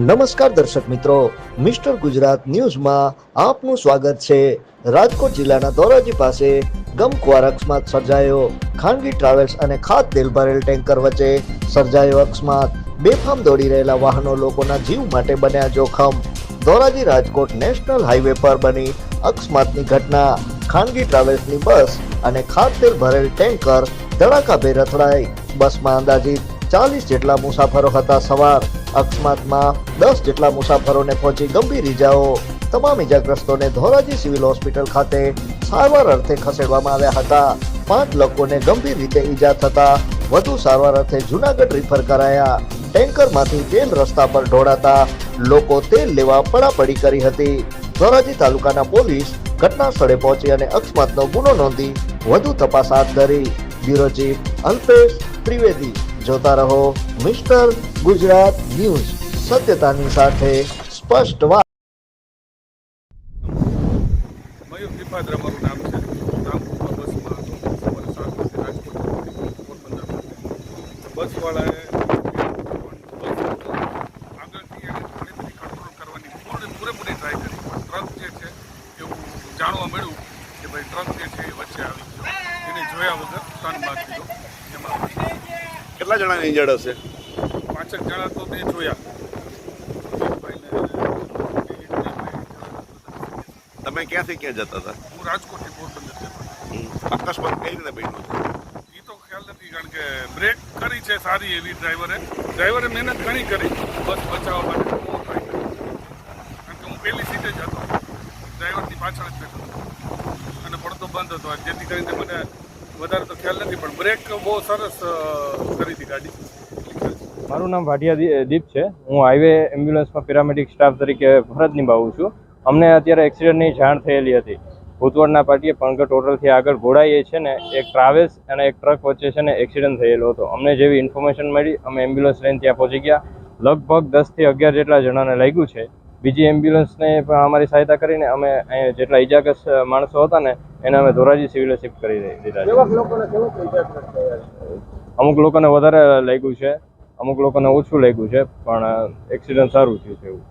નમસ્કાર દર્શક મિત્રો, મિસ્ટર ગુજરાત ન્યૂઝમાં આપનું સ્વાગત છે. રાજકોટ જિલ્લાના ધોરાજી પાસે ગમખ્વાર અકસ્માત સર્જાયો ખાનગી ટ્રાવેલ્સ અને ખાદ તેલ ભરેલ ટેન્કર વચ્ચે સર્જાયો અકસ્માત. બેફામ દોડી રહેલા વાહનો લોકોના જીવ માટે બન્યા જોખમ. ધોરાજી રાજકોટ નેશનલ હાઈવે પર બની અકસ્માતની ઘટના. ખાનગી ટ્રાવેલ્સની બસ અને ખાદ તેલ ભરેલ ટેન્કર ધડાકાભેર અથડાઈ. બસમાં અંદાજિત ચાલીસ જેટલા મુસાફરો હતા સવાર. અકસ્માતમાં દસ જેટલા મુસાફરોને પહોંચી ગંભીર ઇજાઓ તમામ ઇજાગ્રસ્તોને ધોરાજી સિવિલ હોસ્પિટલ ખાતે સારવાર અર્થે ખસેડવામાં આવ્યા હતા. પાંચ લોકોને ગંભીર રીતે ઈજા થતા વધુ સારવાર અર્થે જુનાગઢ રિફર કરાયા. ટેન્કરમાંથી તેલ રસ્તા પર ઢોળાતા લોકો તેલ લેવા પડાપડી કરી હતી. ધોરાજી તાલુકાના પોલીસ ઘટના સ્થળે પહોંચી અને અકસ્માતનો ગુનો નોંધી વધુ તપાસ હાથ ધરી. Bureau chief Alpesh Trivedi. જોતા રહો. મિસ્ટર ગુજરાત ન્યૂઝ સત્યતાની સાથે સ્પષ્ટ વાત. મયુર ત્રિપાદ્રા મારું નામ છે. રામકુમાર બસમાં હતો સવારે સાત વાગે રાજકોટ પોરબંદર બસવાળાએ આગળથી એને ઘણી બધી કંટ્રોલ કરવાની પૂરે પૂરેપૂરી ટ્રાય કરી. પણ ટ્રક જે છે એવું જાણવા મળ્યું કે ભાઈ ટ્રક જે છે એ વચ્ચે આવી ગયો. એને જોયા વગર ટર્ન માર દીધો એમાં કેટલા જણાને ઇન્જર્ડ હશે? પાંચેક જણા તો તે જોયા. તમે ક્યાંથી ક્યાં જતા હતા? હું રાજકોટથી પોરબંદર જતો અકસ્માત કઈ રીતે બન્યો છે એ તો ખ્યાલ નથી કારણ કે બ્રેક કરી છે સારી એવી ડ્રાઈવરે. ડ્રાઈવરે મહેનત ઘણી કરી. બસ બચાવવા માટે બહુ ટ્રાય કરી કારણ કે હું પહેલી સીટે જ હતો. ડ્રાઈવરની પાછળ જ બેઠો અને પડતો બંધ હતો. જેથી કરીને મને વધારે તો ખ્યાલ નથી પણ બ્રેક બહુ સરસ કરી હતી ગાડી. મારું નામ ભાટિયા દીપ છે. હું હાઈવે એમ્બ્યુલન્સમાં પેરામેડિક સ્ટાફ તરીકે ફરજ નિભાવું છું. અમને અત્યારે એક્સિડન્ટની જાણ થયેલી હતી. ભૂતવડના પાટીએ પણગર હોટલથી આગળ ઘોડાઈએ છે ને એક ટ્રાવેલ્સ અને એક ટ્રક વચ્ચે છે ને એક્સિડન્ટ થયેલો હતો. અમને જેવી ઇન્ફોર્મેશન મળી અમે એમ્બ્યુલન્સ લઈને ત્યાં પહોંચી ગયા. લગભગ દસથી અગિયાર જેટલા જણાને લાગ્યું છે. બીજી એમ્બ્યુલન્સને પણ અમારી સહાયતા કરીને અમે અહીંયા જેટલા ઇજાગ્રસ્ત માણસો હતા ને એને અમે ધોરાજી સિવિલે શિફ્ટ કરી દીધા છે? અમુક લોકોને વધારે લાગ્યું છે. અમુક લોકોને ઓછું લાગ્યું છે પણ એક્સિડન્ટ સારું થયું છે એવું.